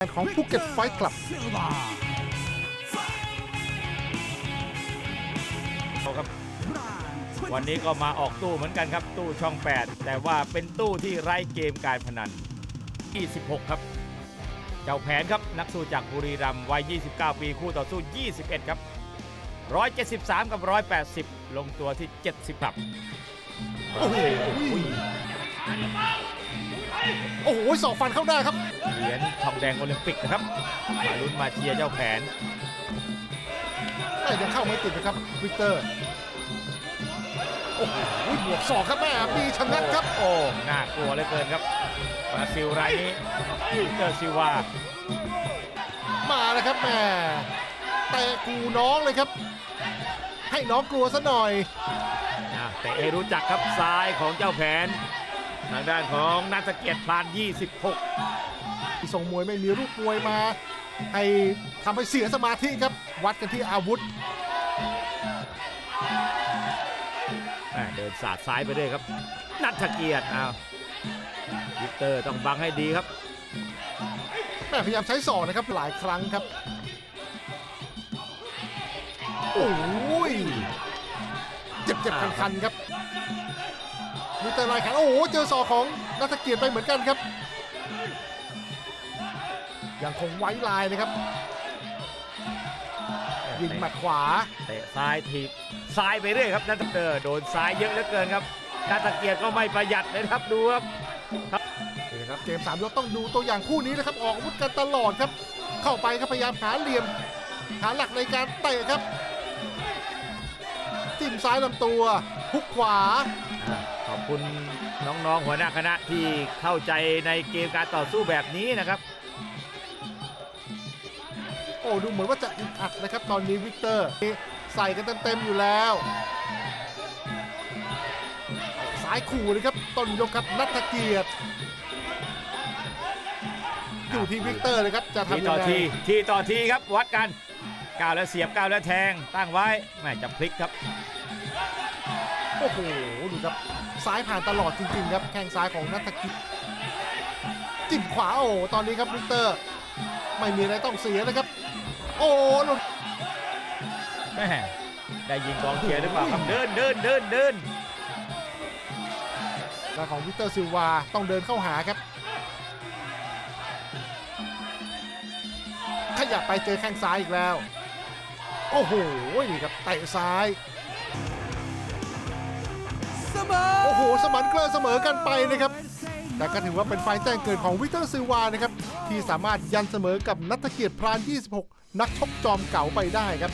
ของภูเก็ตไฟท์คลับครับวันนี้ก็มาออกตู้เหมือนกันครับ ตู้ช่อง 8 แต่ว่าเป็นตู้ที่ไร้เกมการพนัน 26 ครับ เจ้าแผนครับนักสู้จากบุรีรัมย์วัย 29 ปีคู่ต่อสู้ 21 ครับ 173 กับ 180 ลงตัวที่ 70 ครับ โอ้โห โอ้โหสอกฟันเข้าได้ครับ เหรียญทองแดงโอลิมปิกนะครับ มาลุ้นมาเชียร์เจ้าแผนแต่ยังเข้าไม่ติดนะครับวิกเตอร์ โอ้โหบวกศอกครับแม่มีชนะครับ โอ้น่ากลัวเหลือเกินครับบราซิลรายนี้วิกเตอร์ซิลวา มาแล้วครับแม่เตะกูน้องเลยครับ ให้น้องกลัวซะหน่อยอะแต่เอรู้จักครับซ้ายของเจ้าแผน ทางด้านของนักเกียรติพลาน 26 ทรงมวยไม่มีรูปมวยมา ให้ทำให้เสียสมาธิครับ วัดกันที่อาวุธแม่เดินสาดซ้ายไปด้วยครับ นัทเกียรติอ้าววิกเตอร์ต้องบังให้ดีครับแม่พยายามใช้ศอกนะครับหลายครั้งครับ โอ้ย เจ็บเจ็บคันคันๆครับ มีแต่ลายแขนโอ้โหเจอศอกของนัทเกียรติไปเหมือนกันครับ ยังคงไว้ลายนะครับยิงหมัดขวาเตะซ้ายทีบซ้ายไปเรื่อยครับนัทเตอร์โดนซ้ายเยอะเหลือเกินครับนัทเกียรติก็ไม่ประหยัดเลยนะครับดูครับนี่นะครับเกมสามยกต้องดูตัวอย่างคู่นี้นะครับออกอาวุธกันตลอดครับ เข้าไปครับพยายามหาเหลี่ยม หาหลักในการเตะครับจิ้มซ้ายลำตัวฮุกขวาอะขอบ คุณน้องๆหัวหน้าคณะที่เข้าใจในเกมการต่อสู้แบบนี้นะครับ โอ้ดูเหมือนว่าจะอึดอัดนะครับ ตอนนี้วิกเตอร์ใส่กันเต็มๆอยู่แล้วสายขู่เลยครับต้นยกครับนัทเกียรติอยู่ที่วิกเตอร์เลยครับจะทีทำยัต่องไงทีทีต่อทีครับวัดกันก้าวแล้วเสียบก้าวแล้วแทงตั้งไว้แม่จะพลิกครับ โอ้โหดูครับซ้ายผ่านตลอดจริงๆครับแข้งซ้ายของนัทกิจจิ้มขวาโอ้โหตอนนี้ครับวิกเตอร์ ไม่มีอะไรต้องเสียนะครับ โอ้หลุดแม่ได้ยิงกองเชียร์หรือเปล่าครับเดินเดินเดินเดินแล้วของวิกเตอร์ซิลวาต้องเดินเข้าหาครับ ขยับไปเจอแข้งซ้ายอีกแล้ว โอ้โหนี่ครับเตะซ้าย โอ้โห สมันเกลอเสมอกันไปนะครับ แต่ก็ถือว่าเป็นไฟแจ้งเกิดของวิกเตอร์ซิวานะครับ ที่สามารถยันเสมอกับนัทเกียรติพราน 26 นักชกจอมเก่าไปได้ครับ